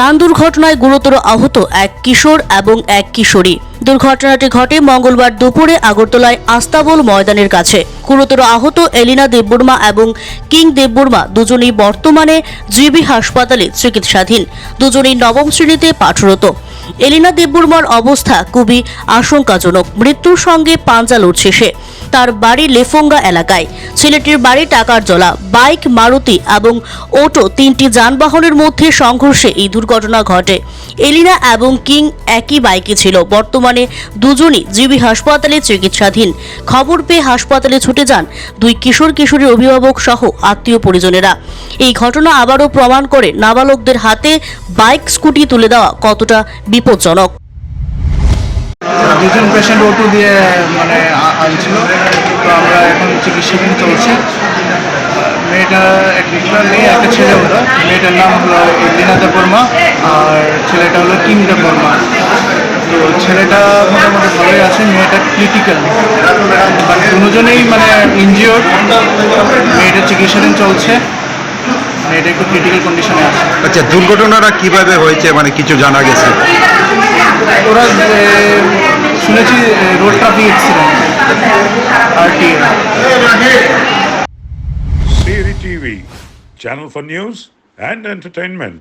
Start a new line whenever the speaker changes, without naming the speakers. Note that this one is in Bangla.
প্রাণ দুর্ঘটনায় গুরুতর আহত এক কিশোর এবং এক কিশোরী। দুর্ঘটনাটি ঘটে মঙ্গলবার দুপুরে আগরতলায় আস্তাবল ময়দানের কাছে। গুরুতর আহত এলিনা দেববর্মা এবং কিং দেববর্মা দুজনেই বর্তমানে জিবি হাসপাতালে চিকিৎসাধীন। দুজনেই নবম শ্রেণীতে পাঠরত। এলিনা দেববর্মার অবস্থা খুবই আশঙ্কাজনক। মৃত্যুর সঙ্গে পাঞ্জা লড়ছে সে। তার বাড়ি লেফঙ্গা এলাকায়। ছেলেটির বাড়ি টাকার জলা, বাইক, মারুতি এবং অটো তিনটি যানবাহনের মধ্যে সংঘর্ষে এই দুর্ঘটনা ঘটে। এলিনা এবং কিং একই বাইকে ছিল। বর্তমানে দুজনই জিবি হাসপাতালে চিকিৎসাধীন। খবর পেয়ে হাসপাতালে ছুটে যান দুই কিশোর কিশোরীর অভিভাবক সহ আত্মীয় পরিজনেরা। এই ঘটনা আবারও প্রমাণ করে নাবালকদের হাতে বাইক, স্কুটি তুলে দেওয়া কতটা বিপজ্জনক।
দুজন পেশেন্ট ওটু দিয়ে মানে আনছিল তো আমরা এখন চিকিৎসাধীন চলছে। মেয়েটা একটা মেয়ে, একটা ছেলে হলো। মেয়েটার নাম হলো লীনা দেববর্মা আর ছেলেটা হলো কিম দেববর্মা তো ছেলেটা মোটামুটি ভালোই আছে মেয়েটা ক্রিটিক্যাল দুজনেই মানে ইনজিওর মেয়েটা চিকিৎসাধীন চলছে। মেয়েটা একটু ক্রিটিক্যাল কন্ডিশনে আছে।
আচ্ছা দুর্ঘটনাটা কীভাবে হয়েছে? মানে কিছু জানা গেছে?
ওরা শুনেছি রোড ট্রাফিক অ্যাক্সিডেন্ট আর টি
Siri TV, channel for news and entertainment.